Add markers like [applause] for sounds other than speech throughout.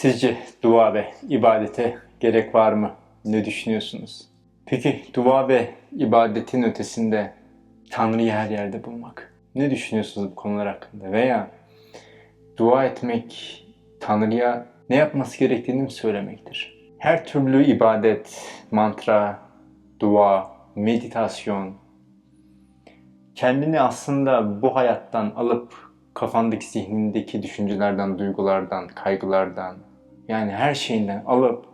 Sizce dua ve ibadete gerek var mı? Ne düşünüyorsunuz? Peki dua ve ibadetin ötesinde Tanrı'yı her yerde bulmak. Ne düşünüyorsunuz bu konular hakkında? Veya dua etmek Tanrı'ya ne yapması gerektiğini mi söylemektir? Her türlü ibadet, mantra, dua, meditasyon kendini aslında bu hayattan alıp kafandaki zihnindeki düşüncelerden, duygulardan, kaygılardan yani her şeyinden alıp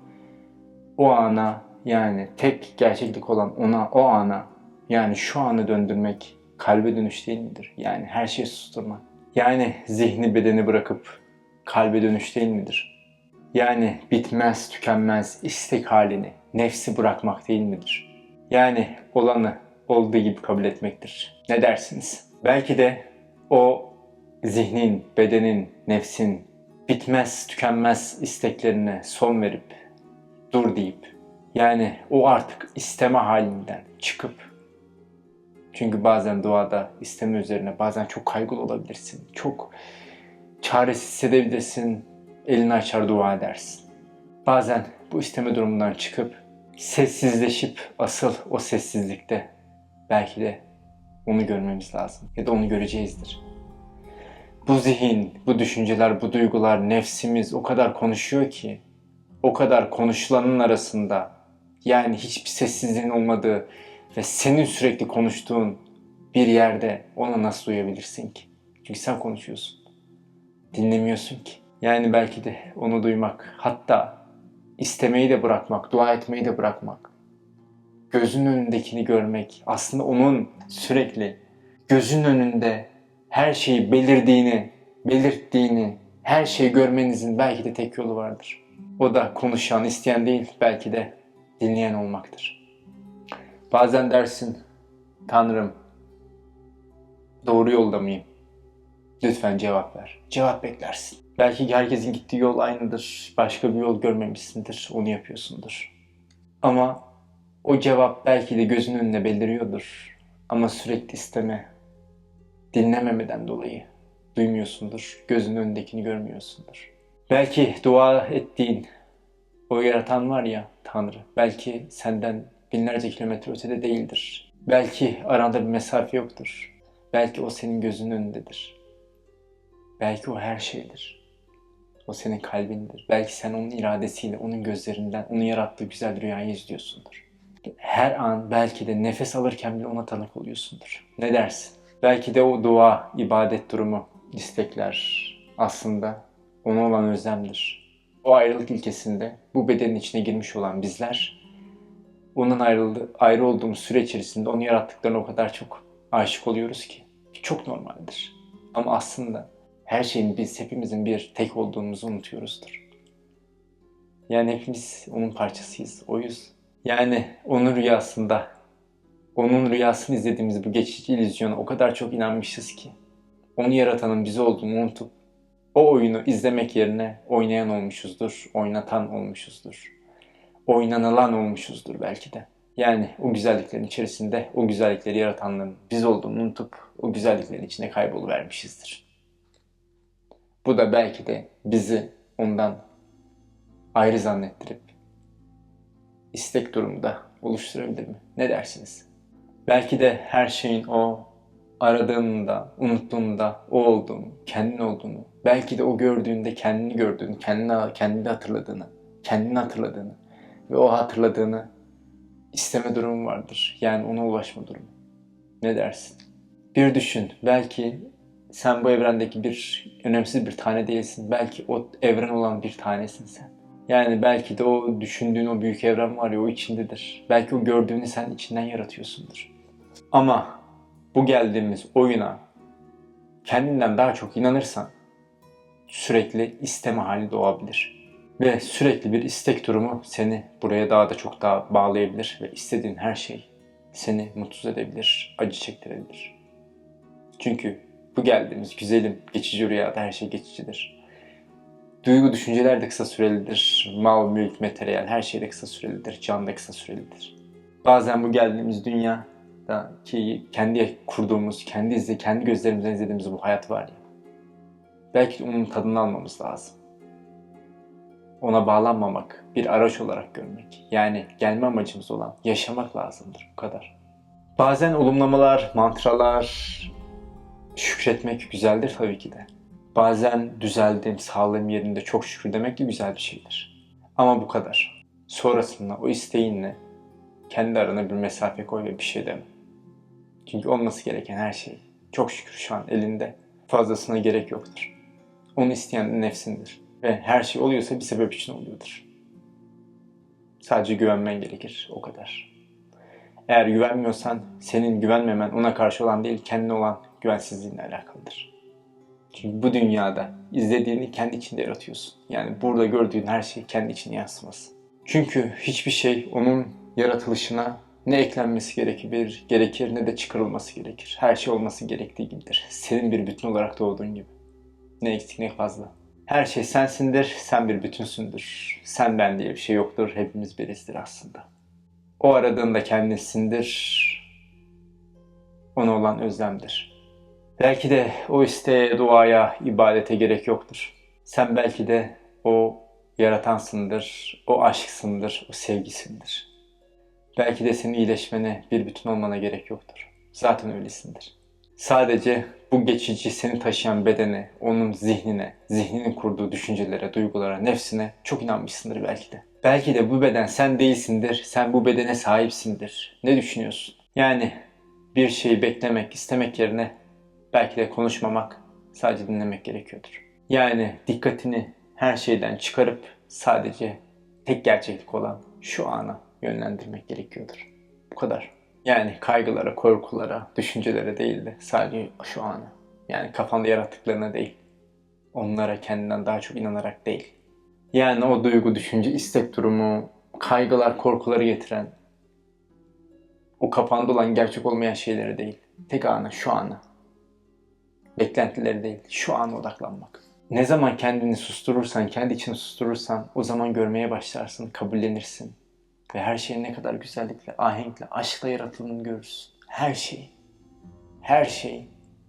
o ana yani tek gerçeklik olan ona o ana yani şu anı döndürmek kalbe dönüş değil midir? Yani her şeyi susturmak. Yani zihni bedeni bırakıp kalbe dönüş değil midir? Yani bitmez tükenmez istek halini, nefsi bırakmak değil midir? Yani olanı olduğu gibi kabul etmektir. Ne dersiniz? Belki de o zihnin, bedenin, nefsin bitmez tükenmez isteklerine son verip dur deyip yani o artık isteme halinden çıkıp çünkü bazen duada isteme üzerine bazen çok kaygılı olabilirsin. Çok çaresiz hissedebilirsin. Elini açar dua edersin. Bazen bu isteme durumundan çıkıp sessizleşip asıl o sessizlikte belki de onu görmemiz lazım. Ya da onu göreceğizdir. Bu zihin, bu düşünceler, bu duygular, nefsimiz o kadar konuşuyor ki o kadar konuşulanın arasında yani hiçbir sessizliğin olmadığı ve senin sürekli konuştuğun bir yerde ona nasıl duyabilirsin ki? Çünkü sen konuşuyorsun. Dinlemiyorsun ki. Yani belki de onu duymak, hatta istemeyi de bırakmak, dua etmeyi de bırakmak, gözün önündekini görmek, aslında onun sürekli gözün önünde her şeyi belirdiğini, belirttiğini, her şeyi görmenizin belki de tek yolu vardır. O da konuşan, isteyen değil, belki de dinleyen olmaktır. Bazen dersin, Tanrım, doğru yolda mıyım? Lütfen cevap ver. Cevap beklersin. Belki herkesin gittiği yol aynıdır. Başka bir yol görmemişsindir. Onu yapıyorsundur. Ama o cevap belki de gözünün önüne beliriyordur. Ama sürekli isteme, dinlememeden dolayı duymuyorsundur. Gözünün önündekini görmüyorsundur. Belki dua ettiğin o yaratan var ya Tanrı. Belki senden binlerce kilometre ötede değildir. Belki aranda bir mesafe yoktur. Belki o senin gözünün önündedir. Belki o her şeydir. O senin kalbindir. Belki sen onun iradesiyle, onun gözlerinden, onun yarattığı güzel rüyayı izliyorsundur. Her an belki de nefes alırken bile ona tanık oluyorsundur. Ne dersin? Belki de o dua, ibadet durumu, istekler aslında ona olan özlemdir. O ayrılık ilkesinde bu bedenin içine girmiş olan bizler onun ayrıldı, ayrı olduğumuz süre içerisinde onu yarattıklarına o kadar çok aşık oluyoruz ki. Çok normaldir. Ama aslında her şeyin biz hepimizin bir tek olduğumuzu unutuyoruzdur. Yani hepimiz onun parçasıyız, oyuz. Yani onun rüyasında, onun rüyasını izlediğimiz bu geçici illüzyona o kadar çok inanmışız ki. Onu yaratanın bizi olduğunu unutup o oyunu izlemek yerine oynayan olmuşuzdur, oynatan olmuşuzdur. Oynanılan olmuşuzdur belki de. Yani o güzelliklerin içerisinde o güzellikleri yaratanların biz olduğunu unutup o güzelliklerin içine kayboluvermişizdir. Bu da belki de bizi ondan ayrı zannettirip istek durumunda oluşturabilir mi? Ne dersiniz? Belki de her şeyin o aradığında, unuttuğunda o olduğunu, kendin olduğunu, belki de o gördüğünde kendini gördüğünü, kendini, kendini hatırladığını, kendini hatırladığını ve o hatırladığını isteme durumu vardır. Yani ona ulaşma durumu. Ne dersin? Bir düşün. Belki sen bu evrendeki bir önemsiz bir tane değilsin. Belki o evren olan bir tanesin sen. Yani belki de o düşündüğün o büyük evren var ya o içindedir. Belki o gördüğünü sen içinden yaratıyorsundur. Ama bu geldiğimiz oyuna kendinden daha çok inanırsan sürekli isteme hali doğabilir. Ve sürekli bir istek durumu seni buraya daha da çok daha bağlayabilir ve istediğin her şey seni mutsuz edebilir, acı çektirebilir. Çünkü bu geldiğimiz güzelim, geçici rüyada her şey geçicidir. Duygu, düşünceler de kısa sürelidir. Mal, mülk, materyal her şey de kısa sürelidir. Can da kısa sürelidir. Bazen bu geldiğimiz dünya ki kendi kurduğumuz, kendi izle, kendi gözlerimizden izlediğimiz bu hayat var ya. Belki onun tadını almamız lazım. Ona bağlanmamak, bir araç olarak görmek. Yani gelme amacımız olan yaşamak lazımdır. Bu kadar. Bazen olumlamalar, mantralar, şükretmek güzeldir tabii ki de. Bazen düzeldim, sağlığım yerinde çok şükür demek de güzel bir şeydir. Ama bu kadar. Sonrasında o isteğinle kendi arana bir mesafe koy ve bir şey deme. Çünkü olması gereken her şey çok şükür şu an elinde. Fazlasına gerek yoktur. Onu isteyen nefsindir. Ve her şey oluyorsa bir sebep için oluyordur. Sadece güvenmen gerekir. O kadar. Eğer güvenmiyorsan senin güvenmemen ona karşı olan değil kendine olan güvensizliğinle alakalıdır. Çünkü bu dünyada izlediğini kendi içinde yaratıyorsun. Yani burada gördüğün her şey kendi içine yansıması. Çünkü hiçbir şey onun yaratılışına ne eklenmesi gerekir, gerekir ne de çıkarılması gerekir. Her şey olması gerektiği gibidir. Senin bir bütün olarak doğduğun gibi. Ne eksik ne fazla. Her şey sensindir, sen bir bütünsündür. Sen ben diye bir şey yoktur, hepimiz birizdir aslında. O aradığında kendisindir, ona olan özlemdir. Belki de o isteğe, duaya, ibadete gerek yoktur. Sen belki de o yaratansındır, o aşksındır, o sevgisindir. Belki de senin iyileşmene, bir bütün olmana gerek yoktur. Zaten öylesindir. Sadece bu geçici seni taşıyan bedene, onun zihnine, zihninin kurduğu düşüncelere, duygulara, nefsine çok inanmışsındır belki de. Belki de bu beden sen değilsindir, sen bu bedene sahipsindir. Ne düşünüyorsun? Yani bir şeyi beklemek, istemek yerine belki de konuşmamak, sadece dinlemek gerekiyordur. Yani dikkatini her şeyden çıkarıp sadece tek gerçeklik olan şu ana yönlendirmek gerekiyordur. Bu kadar. Yani kaygılara, korkulara, düşüncelere değil de sadece şu ana. Yani kafanda yarattıklarına değil. Onlara kendinden daha çok inanarak değil. Yani o duygu, düşünce, istek durumu, kaygılar, korkuları getiren o kafanda olan gerçek olmayan şeyleri değil. Tek ana, şu ana. Beklentileri değil, şu ana odaklanmak. Ne zaman kendini susturursan, kendi içini susturursan o zaman görmeye başlarsın, kabullenirsin. Ve her şeyin ne kadar güzellikle, ahenkle, aşkla yaratıldığını görürsün. Her şey. Her şey.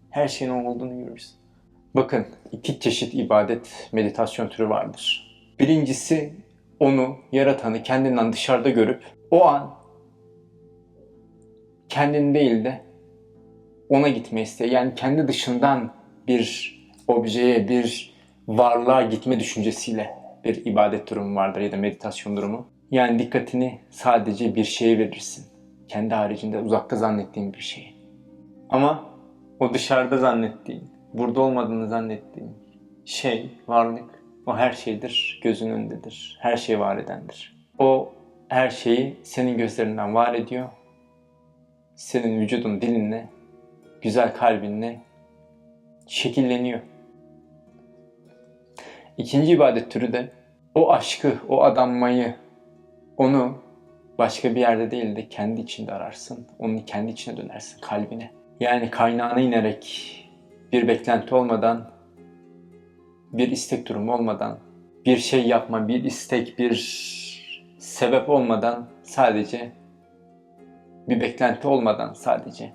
Her şeyin olduğunu görürsün. Bakın iki çeşit ibadet, meditasyon türü vardır. Birincisi onu, yaratanı kendinden dışarıda görüp o an kendin değil de ona gitme isteği. Yani kendi dışından bir objeye, bir varlığa gitme düşüncesiyle bir ibadet durumu vardır ya da meditasyon durumu. Yani dikkatini sadece bir şeye verirsin. Kendi haricinde uzakta zannettiğin bir şeye. Ama o dışarıda zannettiğin, burada olmadığını zannettiğin şey, varlık, o her şeydir, gözün önündedir. Her şey var edendir. O her şeyi senin gözlerinden var ediyor. Senin vücudun dilinle, güzel kalbinle şekilleniyor. İkinci ibadet türü de o aşkı, o adanmayı, onu başka bir yerde değil de kendi içinde ararsın. Onu kendi içine dönersin, kalbine. Yani kaynağına inerek bir beklenti olmadan, bir istek durumu olmadan, bir şey yapma, bir istek, bir sebep olmadan sadece bir beklenti olmadan sadece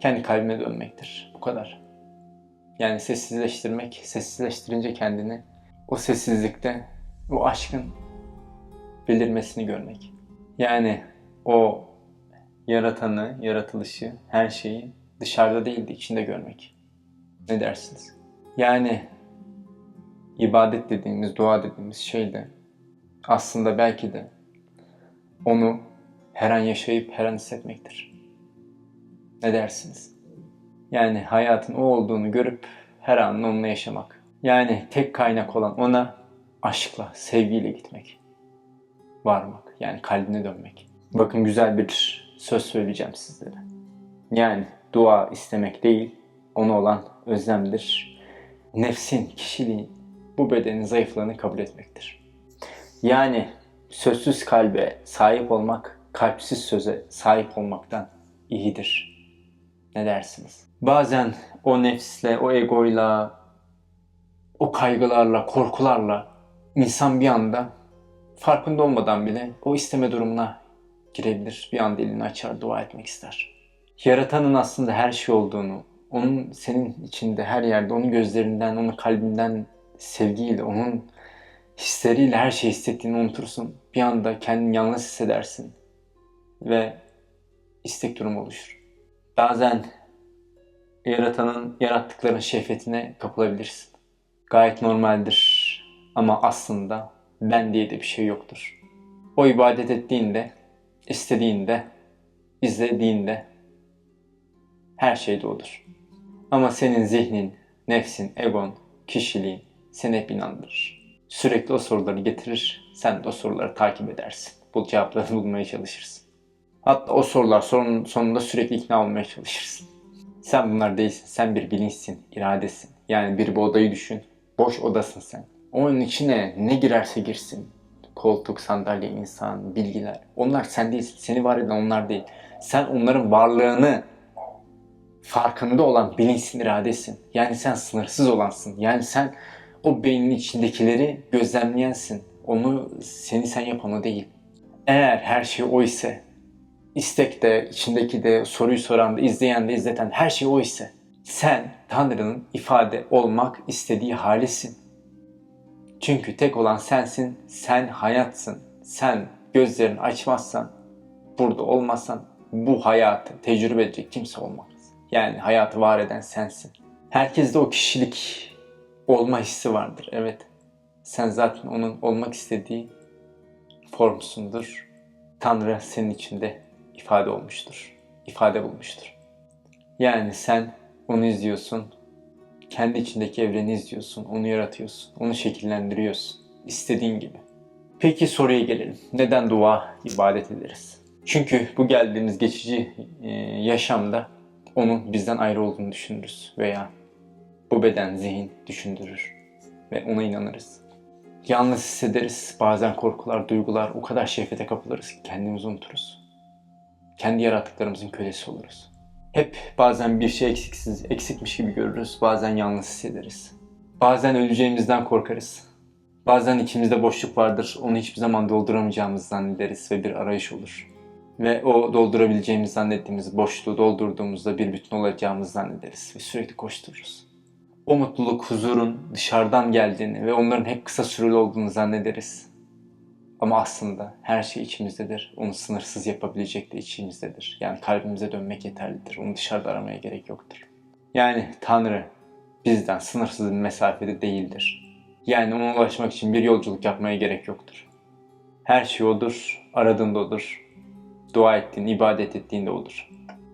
kendi kalbine dönmektir. Bu kadar. Yani sessizleştirmek, sessizleştirince kendini o sessizlikte o aşkın belirmesini görmek. Yani o yaratanı, yaratılışı, her şeyi dışarıda değil de içinde görmek. Ne dersiniz? Yani ibadet dediğimiz, dua dediğimiz şey de aslında belki de onu her an yaşayıp her an hissetmektir. Ne dersiniz? Yani hayatın o olduğunu görüp her an onunla yaşamak. Yani tek kaynak olan ona aşkla, sevgiyle gitmek. Varmak. Yani kalbine dönmek. Bakın güzel bir söz söyleyeceğim sizlere. Yani dua istemek değil, ona olan özlemdir. Nefsin, kişiliğin, bu bedenin zayıflığını kabul etmektir. Yani sözsüz kalbe sahip olmak, kalpsiz söze sahip olmaktan iyidir. Ne dersiniz? Bazen o nefsle, o egoyla, o kaygılarla, korkularla insan bir anda farkında olmadan bile o isteme durumuna girebilir. Bir anda elini açar, dua etmek ister. Yaratanın aslında her şey olduğunu, onun senin içinde her yerde, onun gözlerinden, onun kalbinden sevgiyle, onun hisleriyle her şeyi hissettiğini unutursun. Bir anda kendini yalnız hissedersin. Ve istek durumu oluşur. Bazen yaratanın yarattıklarının şehvetine kapılabilirsin. Gayet normaldir. Ama aslında ben diye de bir şey yoktur. O ibadet ettiğinde, istediğinde, izlediğinde her şey de odur. Ama senin zihnin, nefsin, egon, kişiliğin seni hep inandırır. Sürekli o soruları getirir, sen de o soruları takip edersin. Bu cevapları [laughs] bulmaya çalışırsın. Hatta o sorular sorunun sonunda sürekli ikna olmaya çalışırsın. Sen bunlar değilsin. Sen bir bilinçsin, iradesin. Yani bir bu odayı düşün. Boş odasın sen. Onun içine ne girerse girsin. Koltuk, sandalye, insan, bilgiler. Onlar sen değilsin. Seni var eden onlar değil. Sen onların varlığını farkında olan bilinçsin, iradesin. Yani sen sınırsız olansın. Yani sen o beynin içindekileri gözlemleyensin. Onu seni sen yapan o değil. Eğer her şey o ise, istek de, içindeki de, soruyu soran da, izleyen de, izleten her şey o ise, sen Tanrı'nın ifade olmak istediği halisin. Çünkü tek olan sensin, sen hayatsın. Sen gözlerini açmazsan, burada olmazsan bu hayatı tecrübe edecek kimse olmaz. Yani hayatı var eden sensin. Herkeste o kişilik olma hissi vardır. Evet. Sen zaten onun olmak istediği formsundur. Tanrı senin içinde ifade olmuştur. ifade bulmuştur. Yani sen onu izliyorsun. Kendi içindeki evreni izliyorsun. Onu yaratıyorsun. Onu şekillendiriyorsun. istediğin gibi. Peki soruya gelelim. Neden dua ibadet ederiz? Çünkü bu geldiğimiz geçici e, yaşamda onun bizden ayrı olduğunu düşünürüz veya bu beden, zihin düşündürür ve ona inanırız. Yalnız hissederiz. Bazen korkular, duygular o kadar şehvete kapılırız ki kendimizi unuturuz. Kendi yarattıklarımızın kölesi oluruz. Hep bazen bir şey eksiksiz, eksikmiş gibi görürüz. Bazen yalnız hissederiz. Bazen öleceğimizden korkarız. Bazen içimizde boşluk vardır. Onu hiçbir zaman dolduramayacağımızı zannederiz ve bir arayış olur. Ve o doldurabileceğimiz zannettiğimiz boşluğu doldurduğumuzda bir bütün olacağımızı zannederiz ve sürekli koştururuz o mutluluk, huzurun dışarıdan geldiğini ve onların hep kısa süreli olduğunu zannederiz. Ama aslında her şey içimizdedir. Onu sınırsız yapabilecek de içimizdedir. Yani kalbimize dönmek yeterlidir. Onu dışarıda aramaya gerek yoktur. Yani Tanrı bizden sınırsız bir mesafede değildir. Yani ona ulaşmak için bir yolculuk yapmaya gerek yoktur. Her şey odur, aradığında odur. Dua ettiğin, ibadet ettiğinde odur.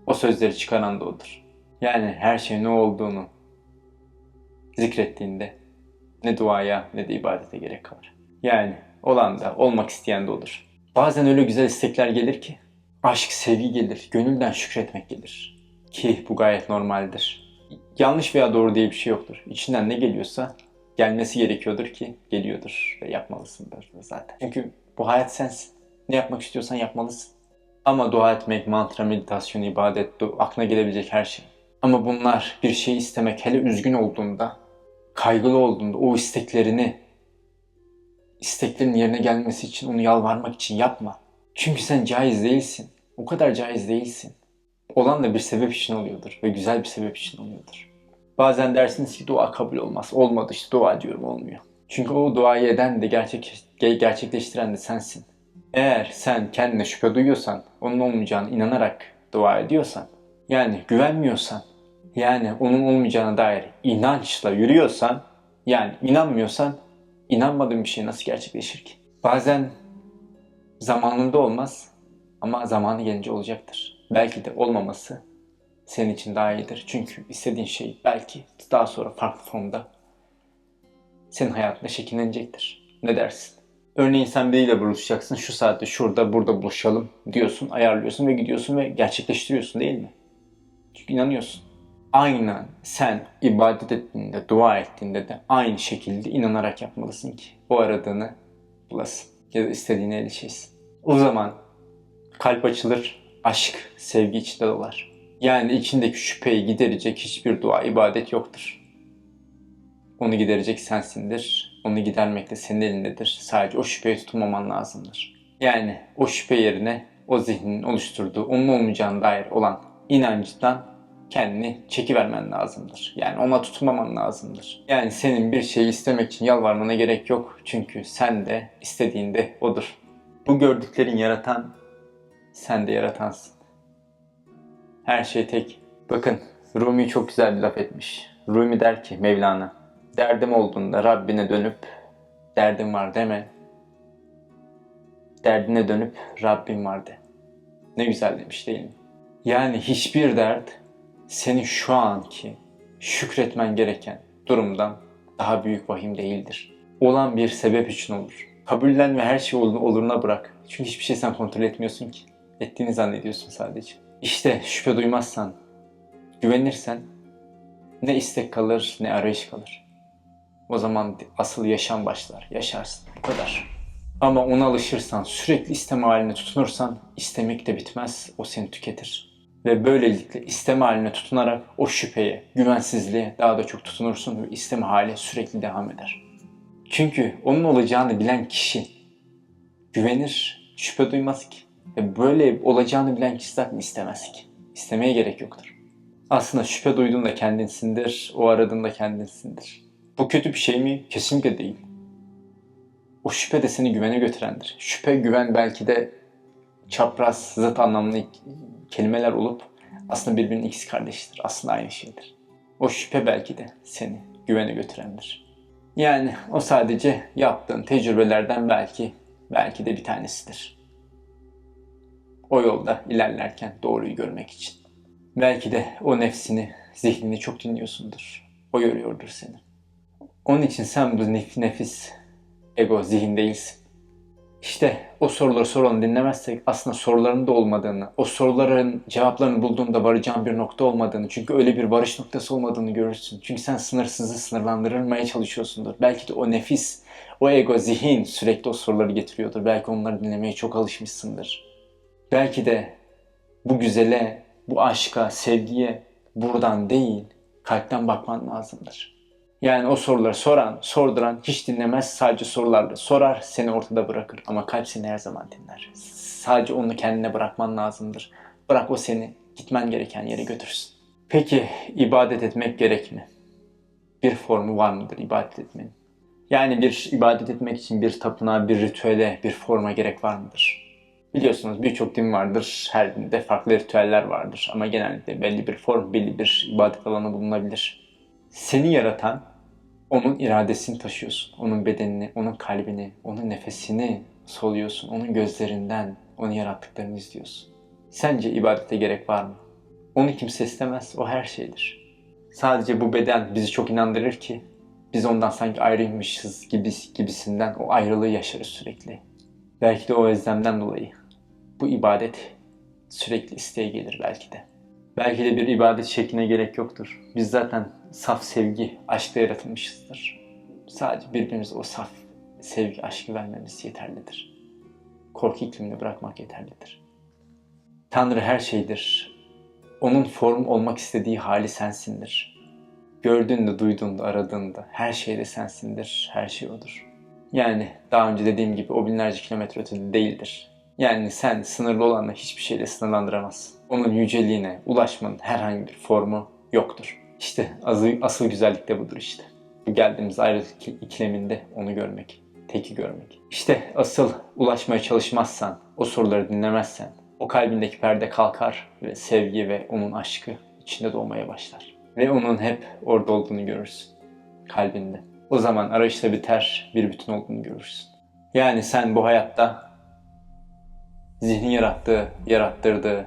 O sözleri çıkaran da odur. Yani her şey ne olduğunu, zikrettiğinde ne duaya ne de ibadete gerek kalır. Yani olan da olmak isteyen de olur. Bazen öyle güzel istekler gelir ki aşk, sevgi gelir, gönülden şükretmek gelir. Ki bu gayet normaldir. Yanlış veya doğru diye bir şey yoktur. İçinden ne geliyorsa gelmesi gerekiyordur ki geliyordur ve yapmalısındır zaten. Çünkü bu hayat sensin. Ne yapmak istiyorsan yapmalısın. Ama dua etmek, mantra, meditasyon, ibadet, aklına gelebilecek her şey. Ama bunlar bir şey istemek hele üzgün olduğunda kaygılı olduğunda o isteklerini isteklerin yerine gelmesi için onu yalvarmak için yapma. Çünkü sen caiz değilsin. O kadar caiz değilsin. Olan da bir sebep için oluyordur ve güzel bir sebep için oluyordur. Bazen dersiniz ki dua kabul olmaz. Olmadı işte dua diyorum olmuyor. Çünkü o duayı eden de gerçek, gerçekleştiren de sensin. Eğer sen kendine şüphe duyuyorsan, onun olmayacağını inanarak dua ediyorsan, yani güvenmiyorsan, yani onun olmayacağına dair inançla yürüyorsan, yani inanmıyorsan inanmadığın bir şey nasıl gerçekleşir ki? Bazen zamanında olmaz ama zamanı gelince olacaktır. Belki de olmaması senin için daha iyidir. Çünkü istediğin şey belki daha sonra farklı formda senin hayatında şekillenecektir. Ne dersin? Örneğin sen biriyle buluşacaksın. Şu saatte şurada burada buluşalım diyorsun, ayarlıyorsun ve gidiyorsun ve gerçekleştiriyorsun değil mi? Çünkü inanıyorsun aynen sen ibadet ettiğinde, dua ettiğinde de aynı şekilde inanarak yapmalısın ki o aradığını bulasın ya da istediğine erişesin. O zaman kalp açılır, aşk, sevgi içinde dolar. Yani içindeki şüpheyi giderecek hiçbir dua, ibadet yoktur. Onu giderecek sensindir. Onu gidermek de senin elindedir. Sadece o şüpheye tutulmaman lazımdır. Yani o şüphe yerine o zihnin oluşturduğu, onun olmayacağına dair olan inancından kendini çekivermen lazımdır. Yani ona tutunmaman lazımdır. Yani senin bir şeyi istemek için yalvarmana gerek yok. Çünkü sen de istediğinde odur. Bu gördüklerin yaratan sen de yaratansın. Her şey tek. Bakın Rumi çok güzel bir laf etmiş. Rumi der ki Mevlana, derdim olduğunda Rabbine dönüp derdim var deme. Derdine dönüp Rabbim var de. Ne güzel demiş değil mi? Yani hiçbir dert senin şu anki şükretmen gereken durumdan daha büyük vahim değildir. Olan bir sebep için olur. Kabullen ve her şey olur- oluruna bırak. Çünkü hiçbir şey sen kontrol etmiyorsun ki. Ettiğini zannediyorsun sadece. İşte şüphe duymazsan, güvenirsen ne istek kalır ne arayış kalır. O zaman asıl yaşam başlar. Yaşarsın. Bu kadar. Ama ona alışırsan, sürekli isteme haline tutunursan istemek de bitmez. O seni tüketir. Ve böylelikle isteme haline tutunarak o şüpheye, güvensizliğe daha da çok tutunursun ve isteme hali sürekli devam eder. Çünkü onun olacağını bilen kişi güvenir, şüphe duymaz ki. Ve böyle olacağını bilen kişi zaten istemez ki. İstemeye gerek yoktur. Aslında şüphe duyduğunda kendinsindir, o aradığında kendinsindir. Bu kötü bir şey mi? Kesinlikle değil. O şüphe de seni güvene götürendir. Şüphe, güven belki de çapraz, zıt anlamlı kelimeler olup aslında birbirinin ikisi kardeştir. Aslında aynı şeydir. O şüphe belki de seni güvene götürendir. Yani o sadece yaptığın tecrübelerden belki belki de bir tanesidir. O yolda ilerlerken doğruyu görmek için. Belki de o nefsini, zihnini çok dinliyorsundur. O yoruyordur seni. Onun için sen bu nef- nefis, ego, zihin değilsin. İşte o soruları soralım dinlemezsek aslında soruların da olmadığını, o soruların cevaplarını bulduğunda varacağın bir nokta olmadığını, çünkü öyle bir varış noktası olmadığını görürsün. Çünkü sen sınırsızı sınırlandırmaya çalışıyorsundur. Belki de o nefis, o ego, zihin sürekli o soruları getiriyordur. Belki onları dinlemeye çok alışmışsındır. Belki de bu güzele, bu aşka, sevgiye buradan değil, kalpten bakman lazımdır. Yani o soruları soran, sorduran hiç dinlemez sadece sorularla sorar seni ortada bırakır ama kalp seni her zaman dinler. Sadece onu kendine bırakman lazımdır. Bırak o seni gitmen gereken yere götürsün. Peki ibadet etmek gerek mi? Bir formu var mıdır ibadet etmenin? Yani bir ibadet etmek için bir tapınağa, bir ritüele, bir forma gerek var mıdır? Biliyorsunuz birçok din vardır. Her dinde farklı ritüeller vardır. Ama genellikle belli bir form, belli bir ibadet alanı bulunabilir. Seni yaratan onun iradesini taşıyorsun. Onun bedenini, onun kalbini, onun nefesini soluyorsun. Onun gözlerinden onu yarattıklarını izliyorsun. Sence ibadete gerek var mı? Onu kimse istemez. O her şeydir. Sadece bu beden bizi çok inandırır ki biz ondan sanki ayrıymışız gibi, gibisinden o ayrılığı yaşarız sürekli. Belki de o özlemden dolayı bu ibadet sürekli isteğe gelir belki de. Belki de bir ibadet şekline gerek yoktur. Biz zaten saf sevgi, aşkla yaratılmışızdır. Sadece birbirimize o saf sevgi, aşkı vermemiz yeterlidir. Korku iklimini bırakmak yeterlidir. Tanrı her şeydir. Onun form olmak istediği hali sensindir. Gördüğünde, duyduğunda, aradığında her şeyde sensindir, her şey odur. Yani daha önce dediğim gibi o binlerce kilometre ötede değildir. Yani sen sınırlı olanla hiçbir şeyle sınırlandıramazsın. Onun yüceliğine ulaşmanın herhangi bir formu yoktur. İşte asıl, asıl güzellik de budur işte. Geldiğimiz ayrılık ikileminde onu görmek, teki görmek. İşte asıl ulaşmaya çalışmazsan, o soruları dinlemezsen, o kalbindeki perde kalkar ve sevgi ve onun aşkı içinde doğmaya başlar. Ve onun hep orada olduğunu görürsün. Kalbinde. O zaman arayışta biter, bir bütün olduğunu görürsün. Yani sen bu hayatta zihnin yarattığı, yarattırdığı,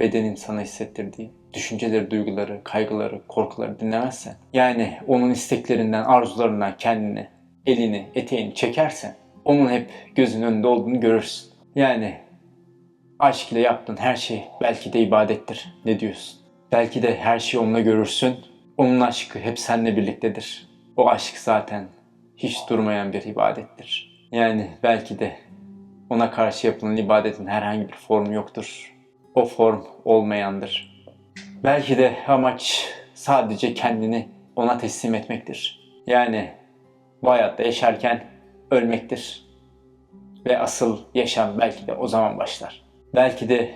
bedenin sana hissettirdiği düşünceleri, duyguları, kaygıları, korkuları dinlemezsen, yani onun isteklerinden, arzularından kendini, elini, eteğini çekersen, onun hep gözün önünde olduğunu görürsün. Yani aşk ile yaptığın her şey belki de ibadettir. Ne diyorsun? Belki de her şeyi onunla görürsün. Onun aşkı hep seninle birliktedir. O aşk zaten hiç durmayan bir ibadettir. Yani belki de ona karşı yapılan ibadetin herhangi bir formu yoktur. O form olmayandır. Belki de amaç sadece kendini ona teslim etmektir. Yani bu hayatta yaşarken ölmektir. Ve asıl yaşam belki de o zaman başlar. Belki de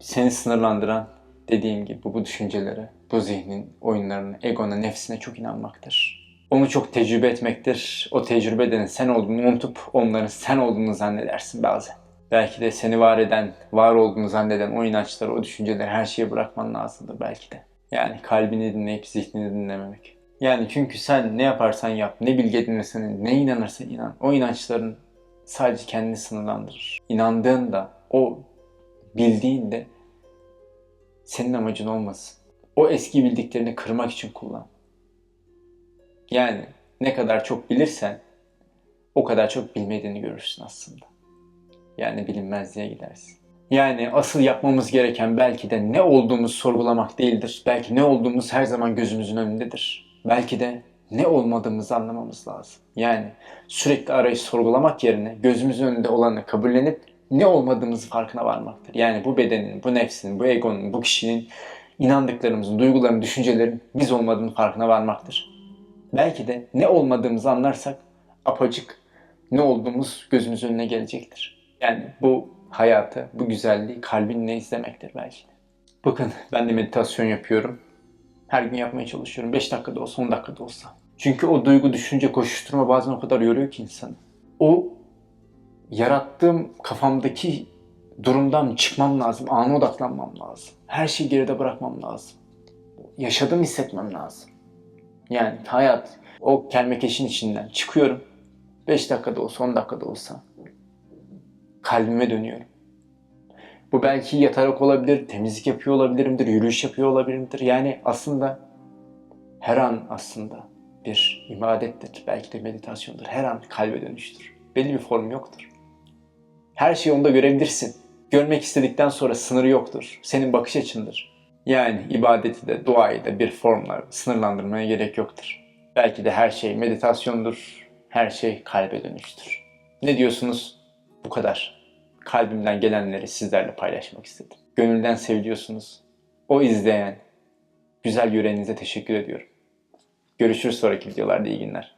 seni sınırlandıran dediğim gibi bu, düşüncelere, bu zihnin oyunlarına, egona, nefsine çok inanmaktır. Onu çok tecrübe etmektir. O tecrübelerin sen olduğunu unutup onların sen olduğunu zannedersin bazen. Belki de seni var eden, var olduğunu zanneden o inançları, o düşünceleri her şeye bırakman lazımdır belki de. Yani kalbini dinleyip zihnini dinlememek. Yani çünkü sen ne yaparsan yap, ne bilgi edinirsen, ne inanırsan inan, o inançların sadece kendini sınırlandırır. İnandığında, o bildiğinde senin amacın olmasın. O eski bildiklerini kırmak için kullan. Yani ne kadar çok bilirsen o kadar çok bilmediğini görürsün aslında. Yani bilinmezliğe gidersin. Yani asıl yapmamız gereken belki de ne olduğumuzu sorgulamak değildir. Belki ne olduğumuz her zaman gözümüzün önündedir. Belki de ne olmadığımızı anlamamız lazım. Yani sürekli arayış sorgulamak yerine gözümüzün önünde olanı kabullenip ne olmadığımızı farkına varmaktır. Yani bu bedenin, bu nefsin, bu egonun, bu kişinin inandıklarımızın, duyguların, düşüncelerin biz olmadığının farkına varmaktır. Belki de ne olmadığımızı anlarsak apacık ne olduğumuz gözümüzün önüne gelecektir. Yani bu hayatı, bu güzelliği kalbinle izlemektir belki de. Bakın ben de meditasyon yapıyorum. Her gün yapmaya çalışıyorum. 5 dakikada olsa 10 dakikada olsa. Çünkü o duygu, düşünce, koşuşturma bazen o kadar yoruyor ki insanı. O yarattığım kafamdaki durumdan çıkmam lazım. Ana odaklanmam lazım. Her şeyi geride bırakmam lazım. Yaşadığımı hissetmem lazım. Yani hayat o kelmekeşin içinden çıkıyorum. 5 dakikada olsa 10 dakikada olsa kalbime dönüyorum. Bu belki yatarak olabilir, temizlik yapıyor olabilirimdir, yürüyüş yapıyor olabilirimdir. Yani aslında her an aslında bir ibadettir, belki de meditasyondur. Her an kalbe dönüştür. Belli bir form yoktur. Her şeyi onda görebilirsin. Görmek istedikten sonra sınırı yoktur. Senin bakış açındır. Yani ibadeti de duayı da bir formla sınırlandırmaya gerek yoktur. Belki de her şey meditasyondur, her şey kalbe dönüştür. Ne diyorsunuz? Bu kadar. Kalbimden gelenleri sizlerle paylaşmak istedim. Gönülden seviliyorsunuz. O izleyen, güzel yüreğinize teşekkür ediyorum. Görüşürüz sonraki videolarda. İyi günler.